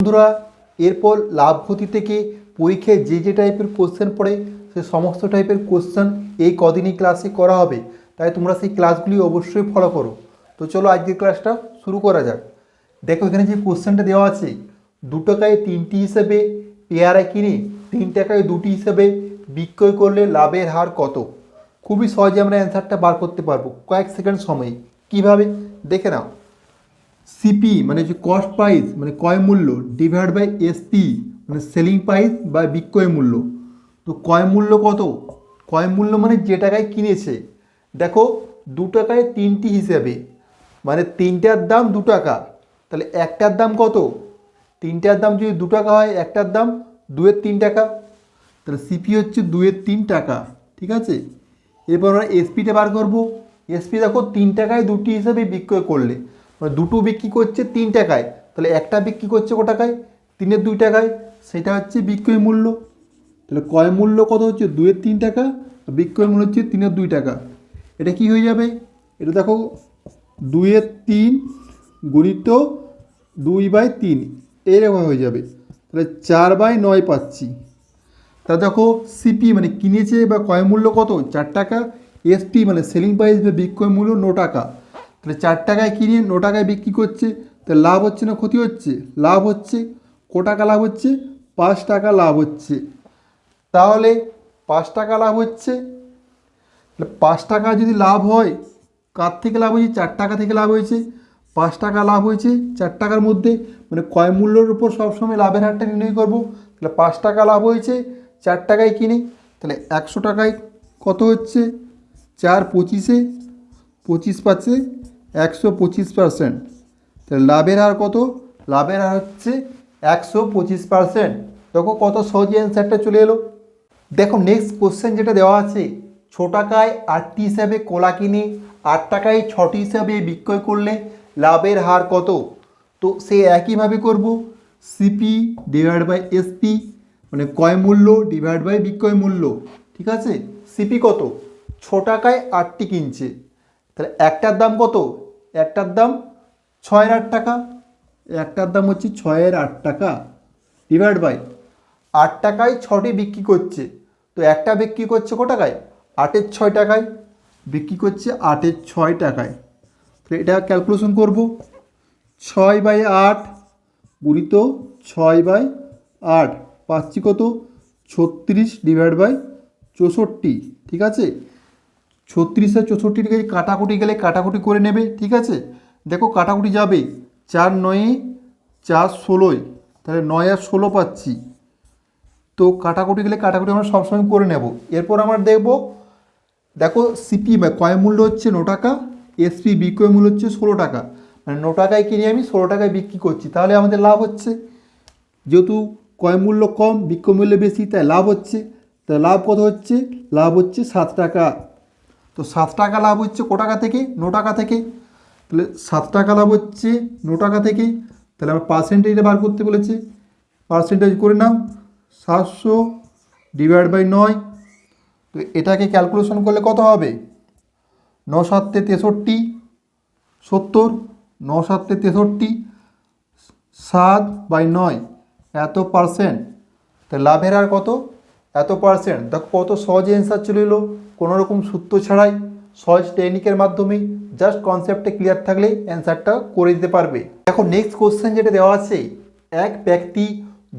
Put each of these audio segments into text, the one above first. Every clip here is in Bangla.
বন্ধুরা, এরপর লাভ ক্ষতি থেকে পরীক্ষায় যে যে টাইপের কোশ্চেন পড়ে, সে সমস্ত টাইপের কোশ্চেন এই কদিনই ক্লাসে করা হবে। তাই তোমরা সেই ক্লাসগুলি অবশ্যই ফলো করো। তো চলো আজকের ক্লাসটা শুরু করা যাক। দেখো, এখানে যে কোশ্চেনটা দেওয়া আছে দু টাকায় তিনটি হিসেবে পেয়ারা কিনে, তিন টাকায় দুটি হিসেবে বিক্রয় করলে লাভের হার কত? খুবই সহজে আমরা অ্যান্সারটা বার করতে পারব। কয়েক সেকেন্ড সময়ে। কীভাবে? দেখে নাও। সিপি মানে যে কস্ট প্রাইস মানে ক্রয় মূল্য ডিভাইড বাই এসপি মানে সেলিং প্রাইস বা বিক্রয় মূল্য। তো ক্রয় মূল্য কত? ক্রয় মূল্য মানে যে টাকায় কিনেছে। দেখো, দু টাকায় তিনটি হিসেবে মানে তিনটার দাম দু টাকা। তাহলে একটার দাম কত? তিনটার দাম যদি দু টাকা হয়, একটার দাম দুয়ের তিন টাকা। তাহলে সিপি হচ্ছে দুয়ের তিন টাকা, ঠিক আছে? এরপর আমরা এসপিটা বার করব। এসপি দেখো, তিন টাকায় দুটি হিসাবে বিক্রয় করলে। মানে দুটো বিক্রি করছে তিন টাকায়। তাহলে একটা বিক্রি করছে কত টাকায়? তিনের দুই টাকায়। সেটা হচ্ছে বিক্রয় মূল্য। তাহলে ক্রয় মূল্য কত হচ্ছে? দুয়ের তিন টাকা বিক্রয় মূল্য হচ্ছে তিনের দুই টাকা। এটা কি হয়ে যাবে? এটা দেখো দুইয়ের তিন গণিত দুই বাই তিন, এরকম হয়ে যাবে। তাহলে চার বাই নয় পাচ্ছি। তা দেখো, সিপি মানে কিনেছে বা ক্রয় মূল্য কত? চার টাকা। এসপি মানে সেলিং প্রাইস বা বিক্রয় মূল্য ন টাকা। তাহলে চার টাকায় কিনে ন টাকায় বিক্রি করছে তাহলে লাভ হচ্ছে না ক্ষতি হচ্ছে? লাভ হচ্ছে। ক টাকা লাভ হচ্ছে? পাঁচ টাকা লাভ হচ্ছে। তাহলে পাঁচ টাকা লাভ হচ্ছে। পাঁচ টাকা যদি লাভ হয়, কার থেকে লাভ হয়েছে? চার টাকা থেকে লাভ হয়েছে। পাঁচ টাকা লাভ হয়েছে চার টাকার মধ্যে মানে কয় মূল্যের উপর সবসময় লাভের হারটা নির্ণয় করব। তাহলে পাঁচ টাকা লাভ হয়েছে, চার টাকায় কিনে, তাহলে একশো টাকায় কত হচ্ছে? চার পঁচিশে, পঁচিশ পাচ্ছে একশো পঁচিশ পার্সেন্ট তাহলে লাভের হার কত? লাভের হার হচ্ছে একশো পঁচিশ পার্সেন্ট দেখো কত সহজে অ্যান্সারটা চলে এলো। দেখো নেক্সট কোশ্চেন যেটা দেওয়া আছে ছ টাকায় আটটি হিসাবে কলা কিনে আট টাকায় ছটি হিসাবে বিক্রয় করলে লাভের হার কত? তো সে একইভাবে করব। সিপি ডিভাইড বাই এসপি মানে ক্রয় মূল্য ডিভাইড বাই বিক্রয় মূল্য। ঠিক আছে? সিপি কত? ছ টাকায় আটটি কিনছে। তাহলে একটার দাম কত? একটার দাম ছয়ের আট টাকা, একটার দাম হচ্ছে ছয়ের আট টাকা। ডিভাইড বাই আট টাকায় ছটি বিক্রি করছে, তো একটা বিক্রি করছে ক টাকায়? আটের ছয় টাকায়, বিক্রি করছে আটের ছয় টাকায়। তো এটা ক্যালকুলেশন করব। ছয় বাই আট গুণিত ছয় বাই আট, পাচ্ছি কত? ছত্রিশ ডিভাইড বাই চৌষট্টি, ঠিক আছে? ছত্রিশ কাছে কাটাকুটি গেলে কাটাকুটি করে নেবে, ঠিক আছে? দেখো কাটাকুটি যাবে। চার নয়ে চার ষোলোয়, তাহলে নয় আর ষোলো পাচ্ছি। তো কাটাকুটি গেলে কাটাকুটি আমরা সবসময় করে নেব। এরপর আমরা দেখব, দেখো সিপি বা ক্রয় মূল্য হচ্ছে ন টাকা? এসপি বিক্রয় মূল্য হচ্ছে ষোলো টাকা। মানে ন টাকায় কিনে আমি ষোলো টাকায় বিক্রি করছি। তাহলে আমাদের লাভ হচ্ছে। যেহেতু ক্রয় মূল্য কম বিক্রয় মূল্য বেশি, তাই লাভ হচ্ছে। তাই লাভ কত হচ্ছে? লাভ হচ্ছে সাত টাকা। তো সাত টাকা লাভ হচ্ছে ক টাকা থেকে? ন টাকা থেকে। তাহলে সাত টাকা লাভ হচ্ছে ন টাকা থেকে। তাহলে আমার পার্সেন্টেজটা বার করতে বলেছে। পার্সেন্টেজ করে নাও। সাতশো ডিভাইড বাই নয়। তো এটাকে ক্যালকুলেশন করলে কত হবে? ন সাতে তেষট্টি, সত্তর, ন সাতে তেষট্টি, সাত বাই নয়। এত পার্সেন্ট তা লাভের আর কত? এত পার্সেন্ট দেখো কত সহজে অ্যান্সার চলে এলো। কোনো রকম সূত্র ছাড়াই সহজ টেকনিকের মাধ্যমে জাস্ট কনসেপ্টে ক্লিয়ার থাকলে অ্যান্সারটা করে দিতে পারবে। এখন নেক্সট কোশ্চেন যেটা দেওয়া আছে, এক ব্যক্তি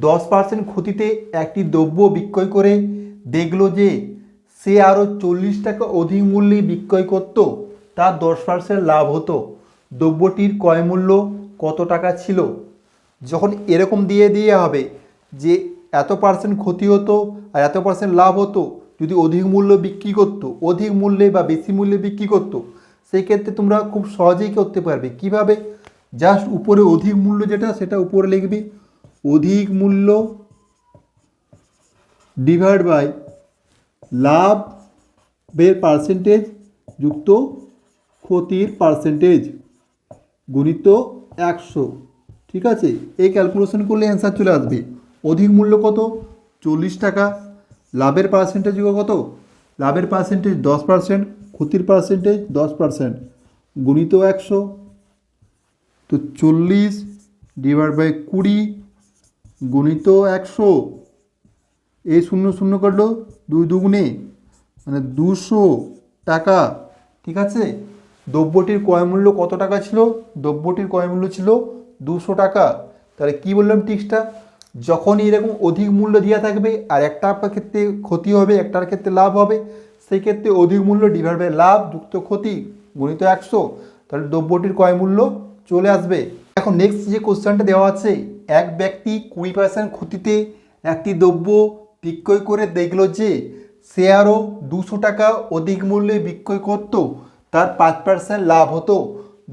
দশ পার্সেন্ট ক্ষতিতে একটি দ্রব্য বিক্রয় করে, দেখল যে সে আরও চল্লিশ টাকা অধিক মূল্যে বিক্রয় করত, তার দশ পার্সেন্ট লাভ হতো। দ্রব্যটির ক্রয় মূল্য কত টাকা ছিল? যখন এরকম দিয়ে দিয়ে হবে যে এত পার্সেন্ট ক্ষতি হতো আর এত পার্সেন্ট লাভ হতো যদি অধিক মূল্য বিক্রি করতো, অধিক মূল্যে বা বেশি মূল্যে বিক্রি করতো, সেই ক্ষেত্রে তোমরা খুব সহজেই করতে পারবে। কীভাবে? জাস্ট উপরে অধিক মূল্য যেটা, সেটা উপরে লিখবে। অধিক মূল্য ডিভাইড বাই লাভ লাভের পার্সেন্টেজ যুক্ত ক্ষতির পার্সেন্টেজ গুণিত একশো। ঠিক আছে? এই ক্যালকুলেশন করলে অ্যান্সার চলে আসবে। অধিক মূল্য কত? চল্লিশ টাকা। লাভের পার্সেন্টেজ কত? লাভের পার্সেন্টেজ দশ পার্সেন্ট ক্ষতির পার্সেন্টেজ দশ পার্সেন্ট গুণিত একশো। তো চল্লিশ ডিভাইড বাই কুড়ি, গণিত একশো। এই শূন্য শূন্য কাটলো দুই দুগুণে মানে দুশো টাকা, ঠিক আছে? দ্রব্যটির ক্রয় মূল্য কত টাকা ছিল? দ্রব্যটির ক্রয় মূল্য ছিল দুশো টাকা। তাহলে কি বললাম টিক্সটা? যখনই এরকম অধিক মূল্য দেওয়া থাকবে আর একটা ক্ষেত্রে ক্ষতি হবে, একটার ক্ষেত্রে লাভ হবে, সেই ক্ষেত্রে অধিক মূল্য ডিভাইড বাই লাভ যুক্ত ক্ষতি গুণিত একশো, তাহলে দ্রব্যটির ক্রয় মূল্য চলে আসবে। এখন নেক্সট যে কোশ্চেনটা দেওয়া আছে, এক ব্যক্তি কুড়ি পার্সেন্ট ক্ষতিতে একটি দ্রব্য বিক্রয় করে দেখল যে সে আরও দুশো টাকা অধিক মূল্যে বিক্রয় করত, তার পাঁচ পার্সেন্ট লাভ হতো,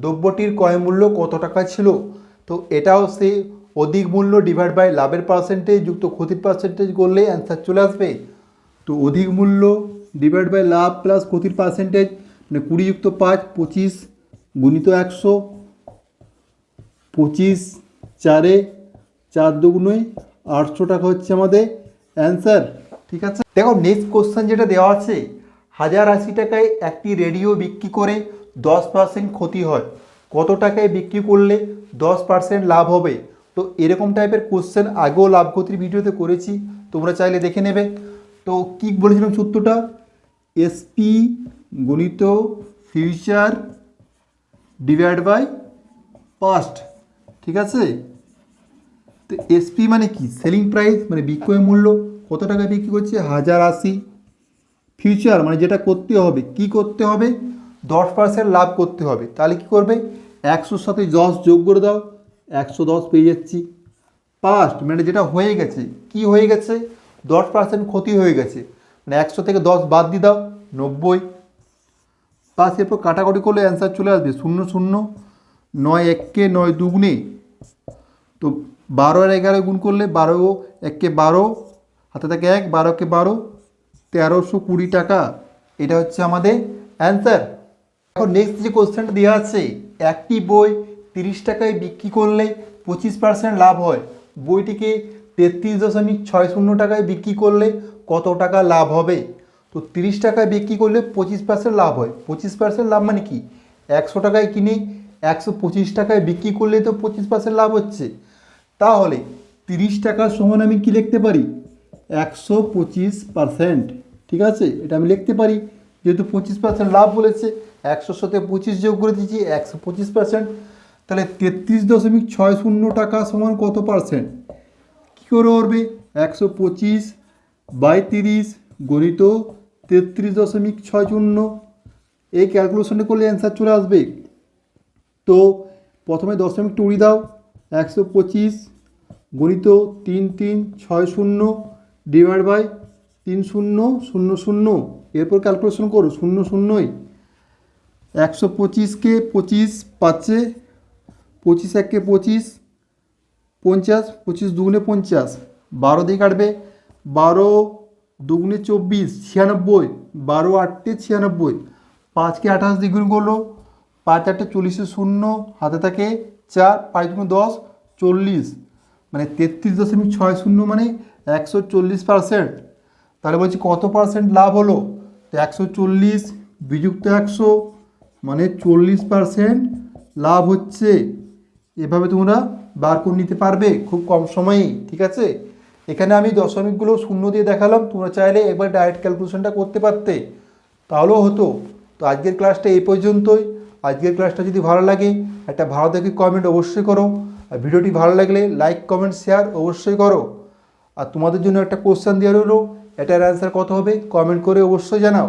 দ্রব্যটির ক্রয় মূল্য কত টাকা ছিল? তো এটাও সে অধিক মূল্য ডিভাইড বাই লাভের পার্সেন্টেজ যুক্ত ক্ষতির পার্সেন্টেজ করলে অ্যান্সার চলে আসবে। তো অধিক মূল্য ডিভাইড বাই লাভ প্লাস ক্ষতির পার্সেন্টেজ মানে কুড়ি যুক্ত পাঁচ, পঁচিশ গুণিত একশো, পঁচিশ চারে চার দুগুণই আটশো টাকা হচ্ছে আমাদের অ্যান্সার ঠিক আছে? দেখো নেক্সট কোশ্চেন যেটা দেওয়া আছে, হাজার আশি টাকায় একটি রেডিও বিক্রি করে দশ পার্সেন্ট ক্ষতি হয়। কত টাকায় বিক্রি করলে দশ পার্সেন্ট লাভ হবে? তো এরকম টাইপের কোশ্চেন আগেও লাভ ক্ষতির ভিডিওতে করেছি, তোমরা চাইলে দেখে নেবে। তো কী বলেছিলাম সূত্রটা? এসপি গণিত ফিউচার ডিভাইড বাই পাস্ট ঠিক আছে? তো এসপি মানে কি? সেলিং প্রাইস মানে বিক্রয় মূল্য, কত টাকায় বিক্রি করছে? হাজার আশি। ফিউচার মানে যেটা করতে হবে, কি করতে হবে? দশ পার্সেন্ট লাভ করতে হবে। তাহলে কি করবে? একশোর সাথে দশ যোগ করে দাও। একশো দশ পেয়ে যাচ্ছি। পাস্ট মানে যেটা হয়ে গেছে, কি হয়ে গেছে? দশ পার্সেন্ট ক্ষতি হয়ে গেছে। মানে একশো থেকে দশ বাদ দিয়ে দাও, নব্বই। পাঁচ এরপর কাটাকাটি করলে অ্যান্সার চলে আসবে, শূন্য শূন্য, নয় এককে নয় দুগুণে। তো বারো আর এগারো গুণ করলে বারো এককে বারো, হাতে থাকে এক বারোকে বারো, তেরোশো কুড়ি টাকা। এটা হচ্ছে আমাদের অ্যান্সার এখন নেক্সট যে কোশ্চেনটা দেওয়া আছে, একটি বই তিরিশ টাকায় বিক্রি করলে পঁচিশ পার্সেন্ট লাভ হয়। বইটিকে তেত্রিশ দশমিক ছয় শূন্য টাকায় বিক্রি করলে কত টাকা লাভ হবে? তো তিরিশ টাকায় বিক্রি করলে পঁচিশ পার্সেন্ট লাভ হয়। পঁচিশ পার্সেন্ট লাভ মানে কি? একশো টাকায় কিনে একশো পঁচিশ টাকায় বিক্রি করলেই তো পঁচিশ পার্সেন্ট লাভ হচ্ছে। তাহলে তিরিশ টাকার সমান আমি কি লিখতে পারি? একশো পঁচিশ পার্সেন্ট ঠিক আছে? এটা আমি লিখতে পারি। যেহেতু পঁচিশ পার্সেন্ট লাভ বলেছে, একশোর সাথে পঁচিশ যোগ করে দিচ্ছি একশো পঁচিশ পার্সেন্ট তাহলে তেত্রিশ দশমিক ছয় শূন্য টাকা সমান কত পার্সেন্ট কী করে করবে? একশো পঁচিশ বাই তিরিশ গণিত তেত্রিশ দশমিক ছয় শূন্য। এই ক্যালকুলেশনটা করলে অ্যান্সার চলে আসবে। তো প্রথমে দশমিক টুড়ি দাও। একশো পঁচিশ গণিত তিন তিন ছয় শূন্য ডিভাইড বাই তিন শূন্য শূন্য শূন্য। এরপর ক্যালকুলেশন করো, শূন্য শূন্যই। একশো পঁচিশকে পঁচিশ পাচ্ছে পঁচিশ এককে পঁচিশ, পঞ্চাশ, পঁচিশ দুগুণে পঞ্চাশ, বারো দিয়ে কাটবে, বারো দুগুণে চব্বিশ, ছিয়ানব্বই, বারো আটটে ছিয়ানব্বই, পাঁচকে আঠাশ দ্বিগুণ করল, পাঁচ আটটে চল্লিশে শূন্য, হাতে থাকে চার, পাঁচ দুগুণ দশ, চল্লিশ মানে তেত্রিশ দশমিক ছয় শূন্য মানে একশো চল্লিশ পারসেন্ট তাহলে বলছি কত পার্সেন্ট লাভ হলো? তো একশো চল্লিশ বিযুক্ত একশো মানে চল্লিশ পার্সেন্ট লাভ হচ্ছে এভাবে তোমরা বার করে নিতে পারবে খুব কম সময়েই ঠিক আছে? এখানে আমি দশমিকগুলো শূন্য দিয়ে দেখালাম, তোমরা চাইলে একবার ডাইরেক্ট ক্যালকুলেশনটা করতে পারতে। তাহলেও হতো। তো আজকের ক্লাসটা এই পর্যন্তই। আজকের ক্লাসটা যদি ভালো লাগে, একটা ভালো দেখে কমেন্ট অবশ্যই করো। আর ভিডিওটি ভালো লাগলে লাইক কমেন্ট শেয়ার অবশ্যই করো। আর তোমাদের জন্য একটা কোশ্চেন দেওয়া রইল, এটার অ্যান্সার কত হবে? কমেন্ট করে অবশ্যই জানাও।